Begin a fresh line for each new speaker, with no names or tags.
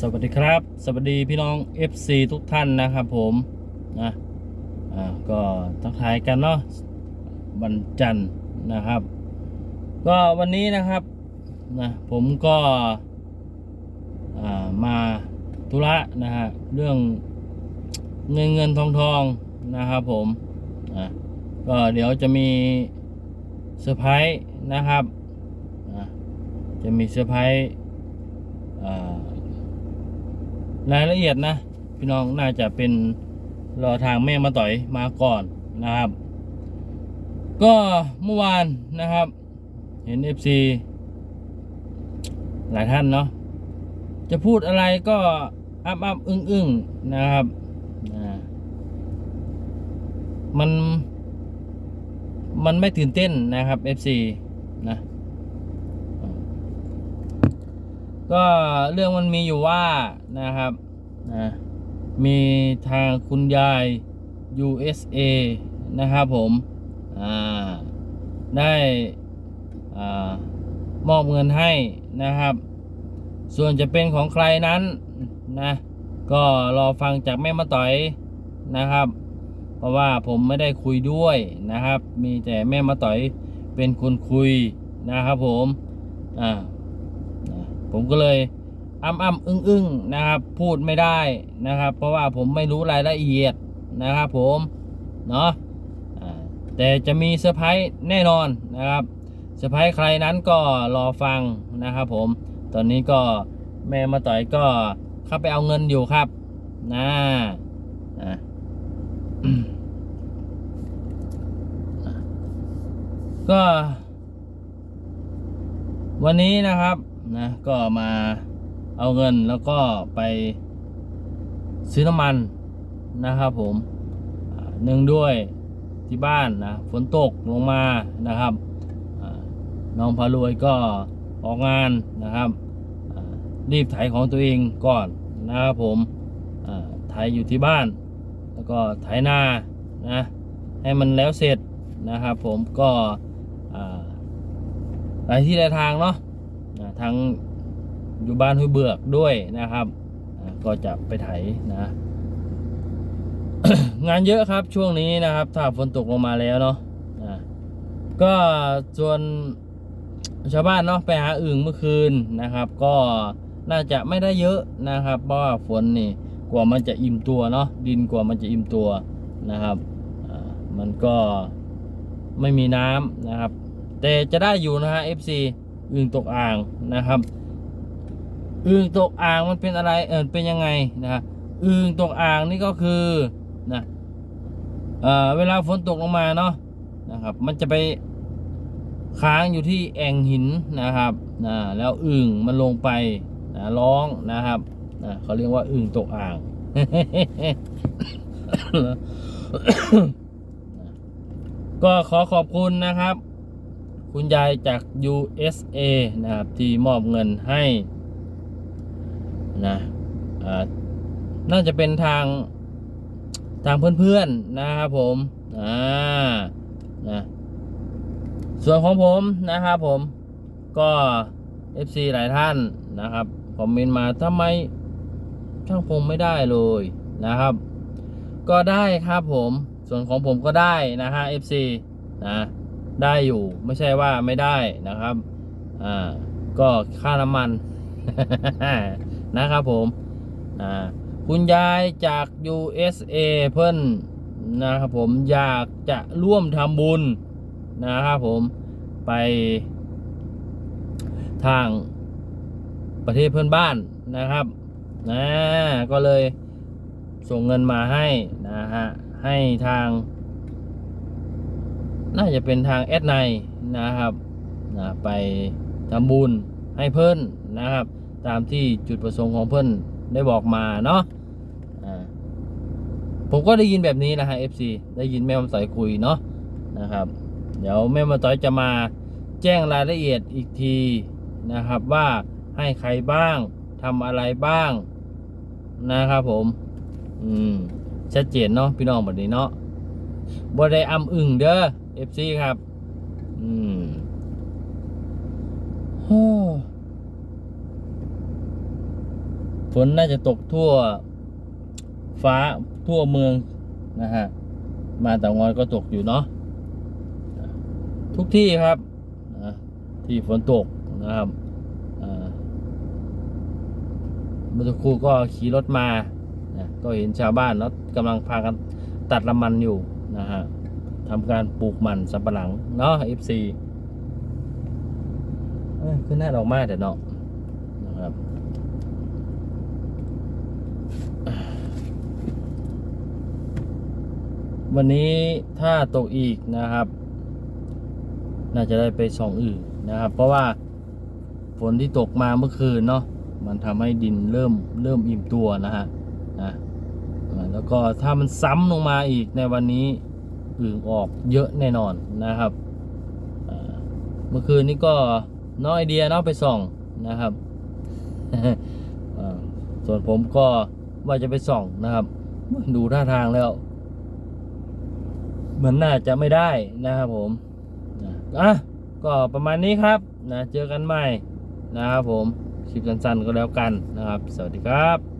สวัสดีครับ สวัสดีพี่น้อง FC ทุกท่านนะครับผมนะอ่าก็ทักทายกันเนาะวันจันทร์นะครับ ก็วันนี้นะครับนะผมก็อ่ามาธุระนะฮะเรื่องเงินเงินทองทองนะครับผมนะก็เดี๋ยวจะมีเซอร์ไพรส์นะครับจะมีเซอร์ไพรส์อ่า รายละเอียดนะ พี่น้องน่าจะเป็นรอทางแม่มาต่อยมาก่อนนะครับ ก็เมื่อวานนะครับ เห็น FC หลายท่านเนาะจะพูดอะไรก็อับอับอึ้งอึ้งนะครับอ่ามัน มันไม่ตื่นเต้นนะครับ FC นะอ่า ก็เรื่องมันมีอยู่ว่านะครับนะมีทางคุณยาย USA นะครับผมอ่าได้อามอบเงินให้นะครับ ส่วนจะเป็นของใครนั้นนะก็รอฟังจากแม่มาต่อยนะครับ เพราะว่าผมไม่ได้คุยด้วยนะครับ มีแต่แม่มาต่อยเป็นคนคุยนะครับผมอ่า ผมก็เลยอ้ำอ้ำอึ้งอึ้งนะครับ พูดไม่ได้นะครับ เพราะว่าผมไม่รู้รายละเอียดนะครับผมเนาะแต่จะมีเซอร์ไพรส์แน่นอนนะครับเซอร์ไพรส์ใครนั้นก็รอฟังนะครับผม ตอนนี้ก็แม่มาต่อยก็เข้าไปเอาเงินอยู่ครับนะนะอืมก็ วันนี้นะครับ นะก็มาเอาเงินแล้วก็ไปซื้อน้ำมันนะครับผมอ่าเนื่งด้วยที่บ้านนะฝนตกลงมานะครับน้องพารวยก็ออกงานนะครับรีบไถของตัวเองก่อนนะครับผมอ่าไถอยู่ที่บ้าน แล้วก็ไถนานะให้มันแล้วเสร็จนะครับผมก็อ่าหลายที่หลายทางเนาะ นะทั้งอยู่บ้านห้วยเบือกด้วยนะครับก็จะไปไถนะงานเยอะครับช่วงนี้นะครับ ถ้าฝนตกลงมาแล้วเนาะอ่าก็ส่วนชาวบ้านเนาะไปหาอึ่งเมื่อคืนนะครับ ก็น่าจะไม่ได้เยอะนะครับเพราะว่าฝนนี่กว่ามันจะอิ่มตัวเนาะดินกว่ามันจะอิ่มตัวนะครับมันก็ไม่มีน้ำนะครับ แต่จะได้อยู่นะฮะ FC อึ่งตกอ่างนะครับอึ่งตกอ่างมันเป็นอะไรเออเป็นยังไงนะครับอึ่งตกอ่างนี่ก็คือนะเอ่อเวลาฝนตกลงมาเนาะนะครับ มันจะไปค้างอยู่ที่แอ่งหินนะครับนะแล้วอึ่งมันลงไปนะร้องนะครับนะเขาเรียกว่าอึ่งตกอ่างก็ขอขอบคุณนะครับ คุณยายจาก USA นะครับ ที่มอบเงินให้นะอ่าน่าจะเป็นทางทางเพื่อนๆนะครับผมอ่านะส่วนของผมนะครับผมก็ FC หลายท่านนะครับคอมเมนต์มาทำไมช่างพงไม่ได้เลยนะครับ ก็ได้ครับผมส่วนของผมก็ได้นะฮะ FC นะ ได้อยู่ไม่ใช่ว่าไม่ได้นะครับอ่าก็ค่าน้ำมันนะครับผมอ่าคุณยายจาก USA เพิ่นนะครับผมอยากจะร่วมทำบุญนะครับผมไปทางประเทศเพื่อนบ้านนะครับนะก็เลยส่งเงินมาให้นะฮะให้ทาง น่าจะเป็นทางแอดไนนะครับนะไปทำบุญให้เพิ่นนะครับ ตามที่จุดประสงค์ของเพิ่นได้บอกมาเนาะผมก็ได้ยินแบบนี้นะฮะ FC ได้ยินแม่มาต่อยคุยเนาะนะครับ เดี๋ยวแม่มาต่อยจะมาแจ้งรายละเอียดอีกทีนะครับว่าให้ใครบ้างทำอะไรบ้างนะครับผม อืมชัดเจนเนาะพี่น้องแบบนี้เนาะบ่ได้อำอึ่งเด้อ FC ครับ อืมโอ้ฝนน่าจะตกทั่ว ฟ้าทั่วเมืองนะฮะ มาแต่งอนก็ตกอยู่เนาะทุกที่ครับนะที่ฝนตกนะครับอ่าเมื่อสักครู่ก็ขี่รถมานะก็เห็นชาวบ้านเนาะกำลังพากันตัดละมันอยู่นะฮะ ทำการปลูกมันสำปะหลังเนาะ FC เอ้ยขึ้นหน้าดอกไม้แต่เนาะนะครับวันนี้ถ้าตกอีกนะครับ น่าจะได้ไปสองอื่นนะครับ เพราะว่าฝนที่ตกมาเมื่อคืนเนาะมันทำให้ดินเริ่มเริ่มอิ่มตัวนะฮะนะแล้วก็ถ้ามันซ้ำลงมาอีกในวันนี้ อึ่งออกเยอะแน่นอนนะครับเมื่อคืนนี้ก็น้อยไอเดียเนาะไปส่องนะครับส่วนผมก็ว่าจะไปส่องนะครับ ดูท่าทางแล้วเหมือนน่าจะไม่ได้นะครับผมอะก็ประมาณนี้ครับนะเจอกันใหม่นะครับผมคลิปสั้นๆก็แล้วกันนะครับ สวัสดีครับ